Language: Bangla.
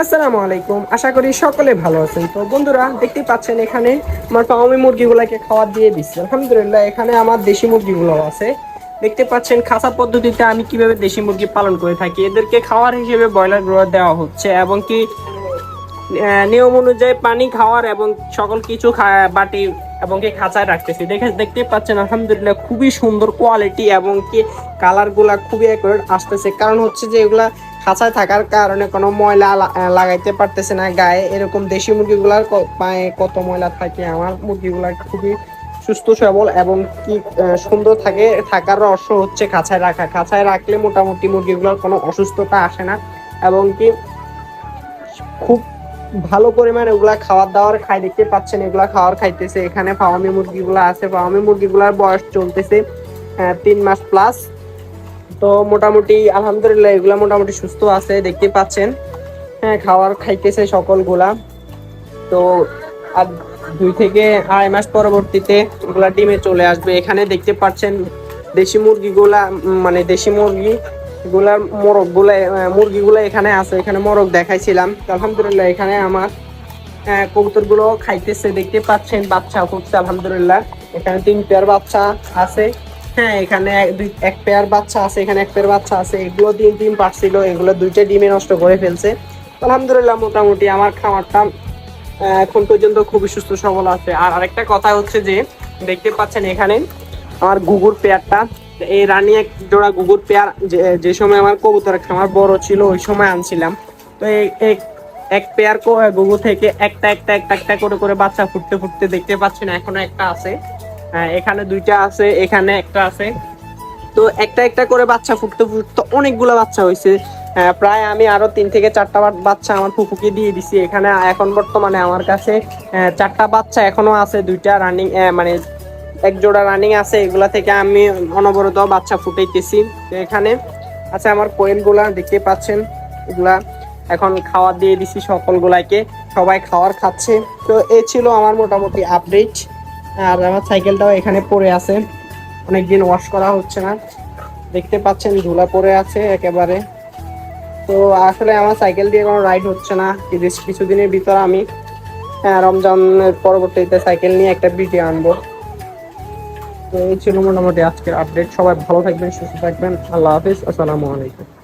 আসসালামু আলাইকুম। আশা করি সকলে ভালো তো বন্ধুরা পাচ্ছেন এখানে আমার দিয়ে এখানে আমার দেশি মুরগিগুলো আছে। দেখতে পাচ্ছেন পদ্ধতিতে আমি কীভাবে দেশি মুরগি পালন করে থাকি। এদেরকে খাওয়ার হিসেবে ব্রয়লার গ্রোয়ার দেওয়া হচ্ছে এবং কি নিয়ম অনুযায়ী পানি খাওয়ার এবং সকল কিছু বাটি এবং কি খাঁচায় রাখতেছি। দেখে দেখতে পাচ্ছেন, আলহামদুলিল্লাহ খুবই সুন্দর কোয়ালিটি এবং কি কালারগুলা খুবই আসতেছে। কারণ হচ্ছে যে এগুলা খাঁচায় থাকার কারণে কোনো ময়লা লাগাইতে পারতেছে না গায়ে। এরকম দেশি মুরগিগুলার পায়ে কত ময়লা থাকে? আমার মুরগিগুলা খুবই সুস্থ, সবল এবং কি সুন্দর থাকে। থাকার রহস্য হচ্ছে খাঁচায় রাখা। খাঁচায় রাখলে মোটামুটি মুরগিগুলোর কোনো অসুস্থতা আসে না এবং কি খুব ভালো পরিমাণে ওগুলা খাবার দাওয়ার খাই দেখতে পাচ্ছেন, এগুলা খাওয়ার খাইতেছে। এখানে ফাওয়ামি মুরগিগুলো আছে। ফাওয়ামি মুরগিগুলার বয়স চলতেছে তিন মাস প্লাস তো মোটামুটি আলহামদুলিল্লাহ এগুলা মোটামুটি সুস্থ আছে দেখতে পাচ্ছেন। হ্যাঁ খাওয়ার খাইতেছে সকলগুলা। তো আর দুই থেকে আড়াই মাস পরবর্তীতে এগুলা ডিমে চলে আসবে। এখানে দেখতে পাচ্ছেন দেশি মুরগিগুলা মানে দেশি মুরগি গুলার মোরগগুলা মুরগিগুলো এখানে আছে। এখানে মোরগ দেখাইছিলাম। আলহামদুলিল্লাহ এখানে আমার কবুতরগুলো খাইতেছে। দেখতে পাচ্ছেন বাচ্চা করছে আলহামদুলিল্লাহ। এখানে তিন পেয়ার বাচ্চা আছে। হ্যাঁ এখানে দুই, এক পেয়ার বাচ্চা আছে, এখানে এক পেয়ার বাচ্চা আছে, এগুলো ডিম ডিম পারছিল এগুলো দুইটা ডিমে নষ্ট করে ফেলছে। আলহামদুলিল্লাহ, মোটামুটি আমার খামারটা এখন পর্যন্ত খুবই সুস্থ সবল আছে। আর আরেকটা কথা হচ্ছে যে, দেখতে পাচ্ছেন এখানে আমার গুগুর পেয়ারটা এই রানী এক জোড়া গুগুর পেয়ার যে সময় আমার কবুতরের খামার বড় ছিল, ওই সময় আনছিলাম। তো এই এক- পেয়ার গুগু থেকে একটা একটা একটা একটা করে করে বাচ্চা ফুটতে ফুটতে দেখতে পাচ্ছেন, এখনও একটা আছে। এখানে দুইটা আছে, এখানে একটা আছে। তো একটা একটা করে বাচ্চা ফুটতে ফুটতে অনেকগুলো বাচ্চা হয়েছে প্রায় আমি আরও তিন থেকে চারটা বাচ্চা আমার ফুফুকে দিয়ে দিছি। এখানে এখন বর্তমানে আমার কাছে চারটা বাচ্চা এখনও আছে, দুইটা রানিং মানে এক জোড়া রানিং আছে। এগুলা থেকে আমি অনবরত বাচ্চা ফুটাইতেছি এখানে। আছে আমার কোয়েলগুলা দেখতে পাচ্ছেন? এগুলা এখন খাওয়ার দিয়ে দিছি সকলগুলাকে। সবাই খাওয়ার খাচ্ছে। তো এ ছিল আমার মোটামুটি আপডেট আর আমার সাইকেলটাও এখানে পড়ে আছে। অনেকদিন ওয়াশ করা হচ্ছে না। দেখতে পাচ্ছেন ধুলা পড়ে আছে একেবারে। তো আসলে আমার সাইকেল দিয়ে কোনো রাইড হচ্ছে না। কিছু- কিছুদিনের ভিতর আমি হ্যাঁ, রমজানের পরবর্তীতে সাইকেল নিয়ে একটা ভিডিও আনব। তো এই ছিল মোটামুটি আজকের আপডেট সবাই ভালো থাকবেন সুস্থ থাকবেন। আল্লাহ হাফিজ। আসসালামু আলাইকুম।